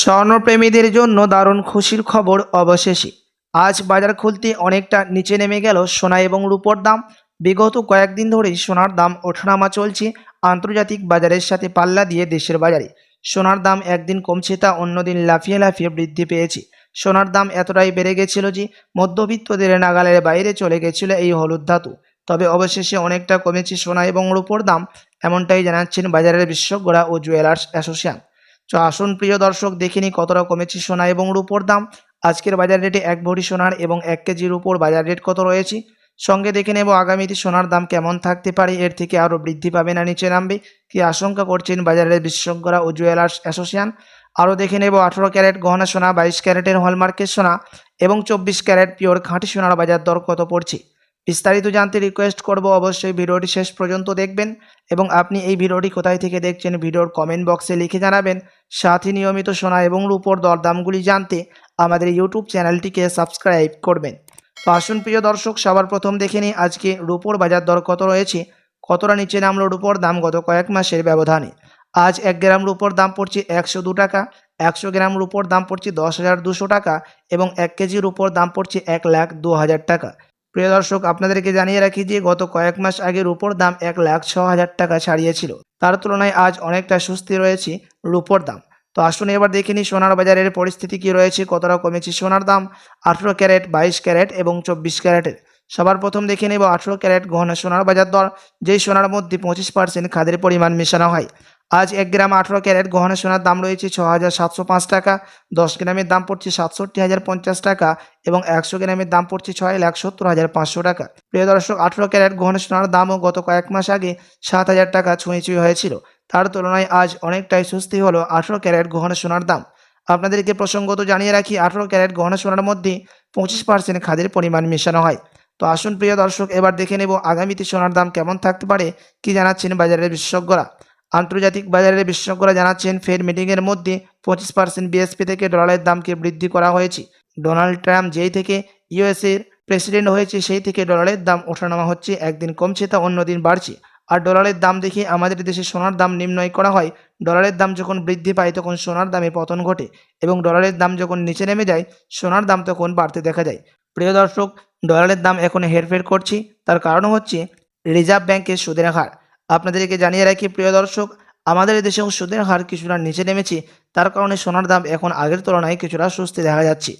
স্বর্ণপ্রেমীদের জন্য দারুণ খুশির খবর অবশেষে। আজ বাজার খুলতে অনেকটা নিচে নেমে গেল সোনা এবং রূপোর দাম। বিগত কয়েকদিন ধরেই সোনার দাম ওঠানামা চলছে আন্তর্জাতিক বাজারের সাথে পাল্লা দিয়ে দেশের বাজারে। সোনার দাম একদিন কমছে তা অন্যদিন লাফিয়ে লাফিয়ে বৃদ্ধি পেয়েছে। সোনার দাম এতটাই বেড়ে গেছিল যে মধ্যবিত্তদের নাগালের বাইরে চলে গেছিল এই হলুদ ধাতু। তবে অবশেষে অনেকটা কমেছে সোনা এবং রূপোর দাম, এমনটাই জানাচ্ছেন বাজারের বিশেষজ্ঞরা ও জুয়েলার্স অ্যাসোসিয়েশন। আসুন প্রিয় দর্শক দেখিনি কতটা কমেছে সোনা এবং রূপোর দাম। আজকের বাজার রেটে এক ভরি সোনার এবং এক কেজির উপর বাজার রেট কত রয়েছে? সঙ্গে দেখে নেব আগামীতে সোনার দাম কেমন থাকতে পারে, এর থেকে আরও বৃদ্ধি পাবে না নিচে নামবে। কি আশঙ্কা করছেন বাজারের বিশেষজ্ঞরা ও জুয়েলার্স অ্যাসোসিয়েশন? আরও দেখে নেব আঠেরো ক্যারেট গহনা সোনা, বাইশ ক্যারেটের হলমার্কের সোনা এবং চব্বিশ ক্যারেট পিওর খাঁটি সোনার বাজার দর কত পড়ছে? বিস্তারিত জানতে রিকোয়েস্ট করব অবশ্যই ভিডিওটি শেষ পর্যন্ত দেখবেন এবং আপনি এই ভিডিওটি কোথায় থেকে দেখছেন ভিডিওর কমেন্ট বক্সে লিখে জানাবেন। সাথে নিয়মিত সোনা এবং রূপোর দরদামগুলি জানতে আমাদের ইউটিউব চ্যানেলটিকে সাবস্ক্রাইব করবেন। তো আসুন প্রিয় দর্শক, সবার প্রথম দেখে নিই আজকে রূপোর বাজার দর কত রয়েছে, কতটা নিচে নামলো রূপোর দাম গত কয়েক মাসের ব্যবধানে। আজ এক গ্রাম রূপোর দাম পড়ছে একশো দু টাকা, একশো গ্রাম রূপোর দাম পড়ছে দশ হাজার দুশো টাকা এবং এক কেজি রূপোর দাম পড়ছে এক লাখ দু হাজার টাকা। প্রিয় দর্শক, আপনাদেরকে জানিয়ে রাখি যে গত কয়েক মাস আগে রুপোর দাম এক লাখ ছ হাজার টাকা ছাড়িয়েছিল। তার তুলনায় আজ অনেকটা সুস্থি রয়েছে রুপোর দাম। তো আসুন এবার দেখে নিই সোনার বাজারের পরিস্থিতি কি রয়েছে, কতটা কমেছে সোনার দাম? আঠেরো ক্যারেট, বাইশ ক্যারেট এবং চব্বিশ ক্যারেটের। সবার প্রথম দেখে নেব আঠেরো ক্যারেট গহনা সোনার বাজার দর, যেই সোনার মধ্যে পঁচিশ পার্সেন্ট খাদের পরিমাণ মেশানো হয়। আজ এক গ্রাম আঠেরো ক্যারেট গহনা সোনার দাম রয়েছে ছ হাজার সাতশো পাঁচ টাকা। দশ গ্রামের দাম পড়ছে সাতষট্টি হাজার পঞ্চাশ টাকা এবং একশো গ্রামের দাম পড়ছে ছয় লাখ সত্তর হাজার পাঁচশো টাকা। প্রিয় দর্শক, আঠেরো ক্যারেট গহনা সোনার দামও গত কয়েক মাস আগে সাত হাজার টাকা ছুঁয়ে হয়েছিল। তার তুলনায় আজ অনেকটাই সুস্থি হলো আঠেরো ক্যারেট গহনা সোনার দাম। আপনাদেরকে প্রসঙ্গত জানিয়ে রাখি, আঠেরো ক্যারেট গহনা সোনার মধ্যে পঁচিশ পার্সেন্ট খাদের পরিমাণ মেশানো হয়। তো আসুন প্রিয় দর্শক, এবার দেখে নেব আগামীতে সোনার দাম কেমন থাকতে পারে, কি জানাচ্ছেন বাজারের বিশেষজ্ঞরা। আন্তর্জাতিক বাজারের বিশেষজ্ঞরা জানাচ্ছেন ফেড মিটিংয়ের মধ্যে পঁচিশ পার্সেন্ট বিএসপি থেকে ডলারের দামকে বৃদ্ধি করা হয়েছে। ডোনাল্ড ট্রাম্প যেই থেকে ইউএসএর প্রেসিডেন্ট হয়েছে, সেই থেকে ডলারের দাম ওঠানামা হচ্ছে, একদিন কমছে তা অন্যদিন বাড়ছে। আর ডলারের দাম দেখে আমাদের দেশে সোনার দাম নির্ণয় করা হয়। ডলারের দাম যখন বৃদ্ধি পায়, তখন সোনার দামে পতন ঘটে এবং ডলারের দাম যখন নিচে নেমে যায়, সোনার দাম তখন বাড়তে দেখা যায়। প্রিয় দর্শক, ডলারের দাম এখন হেরফের করছি, তার কারণ হচ্ছে রিজার্ভ ব্যাংকের সুদের হার। আপনাদেরকে জানিয়ে রাখি, প্রিয় দর্শক, আমাদের দেশেও সুদের হার কিছুটা নিচে নেমেছে। তার কারণে সোনার দাম এখন আগের তুলনায় কিছুটা সুস্থি দেখা যাচ্ছে।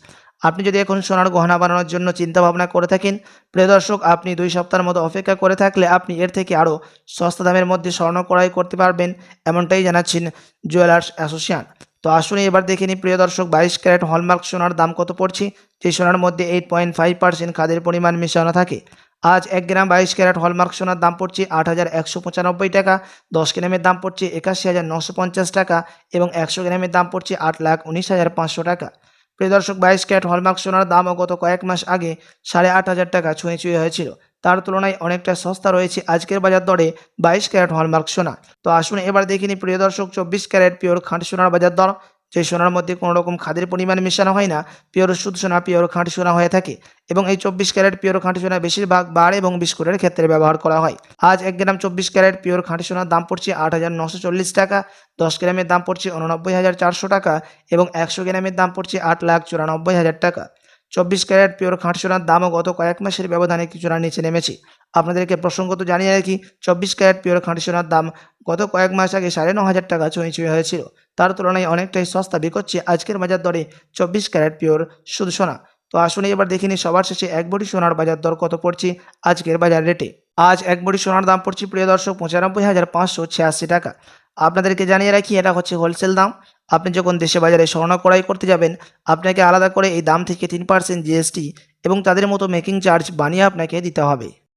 আপনি যদি এখন সোনার গহনা বানানোর জন্য চিন্তা ভাবনা করে থাকেন, প্রিয় দর্শক, আপনি দুই সপ্তাহের মতো অপেক্ষা করে থাকলে আপনি এর থেকে আরও সস্তা দামের মধ্যে স্বর্ণ ক্রয় করতে পারবেন, এমনটাই জানাচ্ছেন জুয়েলার্স অ্যাসোসিয়েশন। তো আসুন এবার দেখে নিই, প্রিয় দর্শক, বাইশ ক্যারেট হলমার্ক সোনার দাম কত পড়ছে? যে সোনার মধ্যে এইট পয়েন্ট ফাইভ পার্সেন্ট খাদের পরিমাণ মেশানো থাকে। আজ এক গ্রাম বাইশ ক্যারেট হলমার্ক সোনার দাম পড়ছে আট হাজার একশো পঁচানব্বই টাকা, দশ গ্রামের দাম পড়ছে একাশি হাজার নশো পঞ্চাশ টাকা এবং একশো গ্রামের দাম পড়ছে আট লাখ উনিশ হাজার পাঁচশো টাকা। প্রিয় দর্শক, বাইশ ক্যারেট হলমার্ক সোনার দামও গত কয়েক মাস আগে সাড়ে আট হাজার টাকা ছুঁয়ে ছুঁয়ে হয়েছিল। তার তুলনায় অনেকটা সস্তা রয়েছে আজকের বাজার দরে বাইশ ক্যারেট হলমার্ক সোনা। তো আসুন এবার দেখিনি প্রিয় দর্শক, চব্বিশ ক্যারেট পিওর খাঁটি সোনার বাজার দর। যে সোনার মধ্যে কোনো রকম খাদের পরিমাণ মেশানো হয় না, পিওর শুদ্ধ সোনা, পিওর খাঁটি সোনা হয়ে থাকে এবং এই চব্বিশ ক্যারেট পিওর খাঁটি সোনা বেশিরভাগ বার এবং বিস্কুটের ক্ষেত্রে ব্যবহার করা হয়। আজ এক গ্রাম চব্বিশ ক্যারেট পিওর খাঁটি সোনার দাম পড়ছে আট হাজার নশো চল্লিশ টাকা, দশ গ্রামের দাম পড়ছে উননব্বই হাজার চারশো টাকা এবং একশো গ্রামের দাম পড়ছে আট লাখ চুরানব্বই হাজার টাকা। চব্বিশ ক্যারেট পিওর খাঁটি সোনার দামও গত কয়েক মাসের ব্যবধানে কিছুটা নিচে নেমেছে। আপনাদেরকে প্রসঙ্গত জানিয়ে রাখি, চব্বিশ ক্যারেট পিওর খাঁটি সোনার দাম গত কয়েক মাস আগে সাড়ে ন হাজার টাকা ছুঁয়ে ছুঁয়ে হয়েছিল। তার তুলনায় অনেকটাই সস্তা বিকোচ্ছে আজকের বাজার দরে চব্বিশ ক্যারেট পিওর শুধু সোনা। তো আসুন এবার দেখিনি সবার শেষে এক বড়ি সোনার বাজার দর কত পড়ছে আজকের বাজার রেটে। আজ এক বড়ি সোনার দাম পড়ছে প্রিয় দর্শক পঁচানব্বই হাজার পাঁচশো ছিয়াশি টাকা। আপনাদেরকে জানিয়ে রাখি, এটা হচ্ছে হোলসেল দাম। আপনি যখন দেশে বাজারে স্বর্ণ ক্রয় করতে যাবেন, আপনাকে আলাদা করে এই দাম থেকে তিন পার্সেন্ট জিএসটি এবং তাদের মতো মেকিং চার্জ বানিয়ে আপনাকে দিতে হবে।